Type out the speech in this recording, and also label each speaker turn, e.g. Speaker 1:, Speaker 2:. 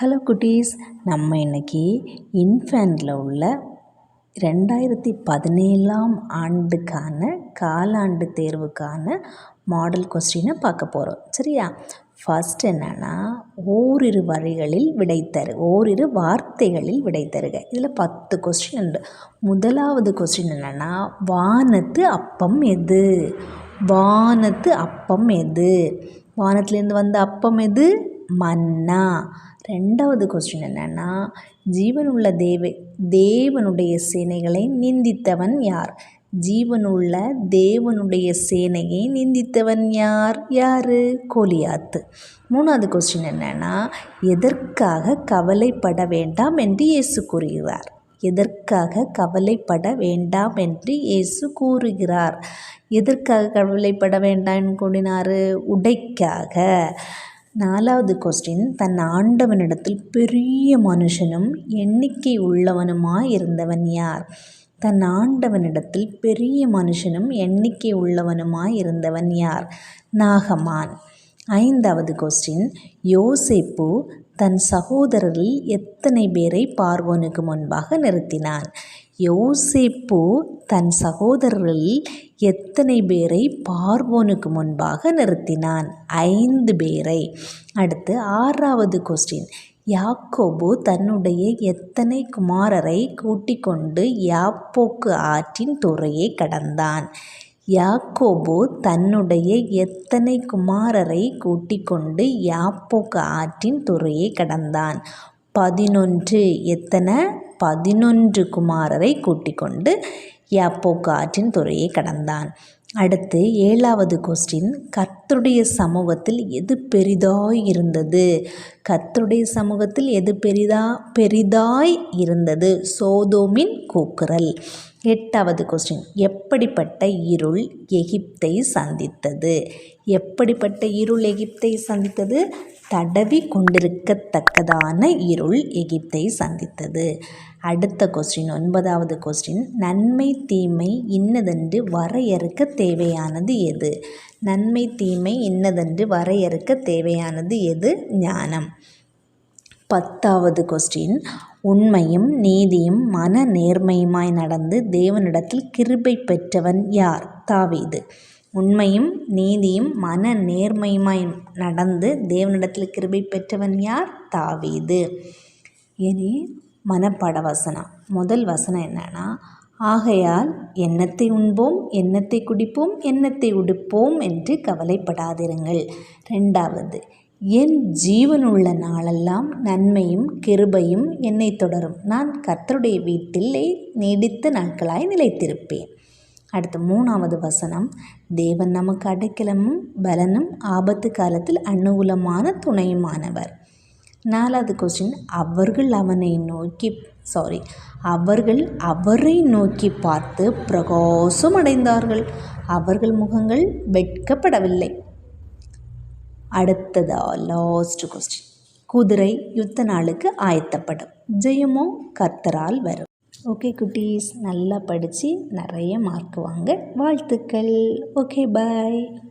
Speaker 1: Hello குட்டீஸ் நம்ம இன்னைக்கு இன்ஃபேண்டில் உள்ள ரெண்டாயிரத்தி பதினேழாம் ஆண்டுக்கான காலாண்டு தேர்வுக்கான மாடல் கொஸ்டினை பார்க்க போகிறோம் சரியா? ஃபஸ்ட் என்னென்னா ஓரிரு வரிகளில் விடைத்தரு ஓரிரு வார்த்தைகளில் விடைத்தருக இதில் பத்து கொஸ்டின் உண்டு. முதலாவது கொஸ்டின் என்னென்னா வானத்து அப்பம் எது? வானத்து அப்பம் எது? வானத்துலேருந்து வந்த அப்பம் எது? மன்னா. ரெண்டாவது கொஸ்டின் என்னென்னா ஜீவனுள்ள தேவை தேவனுடைய சேனைகளை நிந்தித்தவன் யார்? ஜீவனுள்ள தேவனுடைய சேனையை நிந்தித்தவன் யார்? யார்? கோலியாத்து. மூணாவது கொஸ்டின் என்னென்னா எதற்காக கவலைப்பட வேண்டாம் என்று இயேசு கூறுகிறார்? எதற்காக கவலைப்பட வேண்டாம் என்று இயேசு கூறுகிறார். எதற்காக கவலைப்பட வேண்டாம் கூறினார்? உடைக்காக. நாலாவது கொஸ்டின் தன் ஆண்டவனிடத்தில் பெரிய மனுஷனும் எண்ணிக்கை உள்ளவனுமாய் இருந்தவன் யார்? தன் ஆண்டவனிடத்தில் பெரிய மனுஷனும் எண்ணிக்கை உள்ளவனுமாய் இருந்தவன் யார்? நாகமான். ஐந்தாவது கொஸ்டின் யோசேப்பு தன் சகோதரரில் எத்தனை பேரை பார்வோனுக்கு முன்பாக நிறுத்தினான்? யோசேப்பு தன் சகோதரரில் எத்தனை பேரை பார்வோனுக்கு முன்பாக நிறுத்தினான்? ஐந்து பேரை. அடுத்து ஆறாவது கொஸ்டின் யாக்கோபு தன்னுடைய எத்தனை குமாரரை கூட்டிக் கொண்டு யாப்போக்கு ஆற்றின் துறையை கடந்தான்? யாக்கோபு தன்னுடைய எத்தனை குமாரரை கூட்டிக் கொண்டு யாப்போக்கு ஆற்றின் துறையை கடந்தான்? பதினொன்று. எத்தனை? பதினொன்று குமாரரை கூட்டிக் கொண்டு யாப்போக்கு ஆற்றின் துறையை கடந்தான். அடுத்து ஏழாவது கொஸ்டின் கர்த்தருடைய சமூகத்தில் எது பெரிதாய் இருந்தது? கர்த்தருடைய சமூகத்தில் எது பெரிதா பெரிதாய் இருந்தது? சோதோமின் கூக்குரல். எட்டாவது கொஸ்டின் எப்படிப்பட்ட இருள் எகிப்தை சந்தித்தது? எப்படிப்பட்ட இருள் எகிப்தை சந்தித்தது? தடவி கொண்டிருக்கத்தக்கதான இருள் எகிப்தை சந்தித்தது. அடுத்த கொஸ்டின் ஒன்பதாவது கொஸ்டின் நன்மை தீமை இன்னதென்று வரையறுக்க தேவையானது எது? நன்மை தீமை இன்னதென்று வரையறுக்க தேவையானது எது? ஞானம். பத்தாவது கொஸ்டின் உண்மையும் நீதியும் மன நேர்மையுமாய் நடந்து தேவனிடத்தில் கிருபை பெற்றவன் யார்? தாவீது. உண்மையும் நீதியும் மன நேர்மையுமாய் நடந்து தேவனிடத்தில் கிருபை பெற்றவன் யார்? தாவீது. இனி மனப்பாட வசனம். முதல் வசனம் என்னன்னா ஆகையால் எண்ணத்தை உண்போம் என்னத்தை குடிப்போம் எண்ணத்தை உடுப்போம் என்று கவலைப்படாதிருங்கள். ரெண்டாவது என் ஜீவனுள்ள நாளெல்லாம் நன்மையும் கிருபையும் என்னை தொடரும். நான் கர்த்தருடைய வீட்டிலே நீடித்த நாட்களாய் நிலைத்திருப்பேன். அடுத்து மூணாவது வசனம் தேவன் நமக்கு அடைக்கலமும் பலனும் ஆபத்து காலத்தில் அனுகூலமான துணையுமானவர். நாலாவது கொஸ்டின் அவர்கள் அவனை நோக்கி சாரி அவர்கள் அவரை நோக்கி பார்த்து பிரகாசம் அடைந்தார்கள் அவர்கள் முகங்கள் வெட்கப்படவில்லை. அடுத்ததா லாஸ்ட் கொஸ்டின் குதிரை யுத்த நாளுக்கு ஆயத்தப்படும். ஜெயமோ கர்த்தரால் வரும். ஓகே குட்டீஸ். நல்லா படித்து நிறைய மார்க் வாங்க. வாழ்த்துக்கள். Okay bye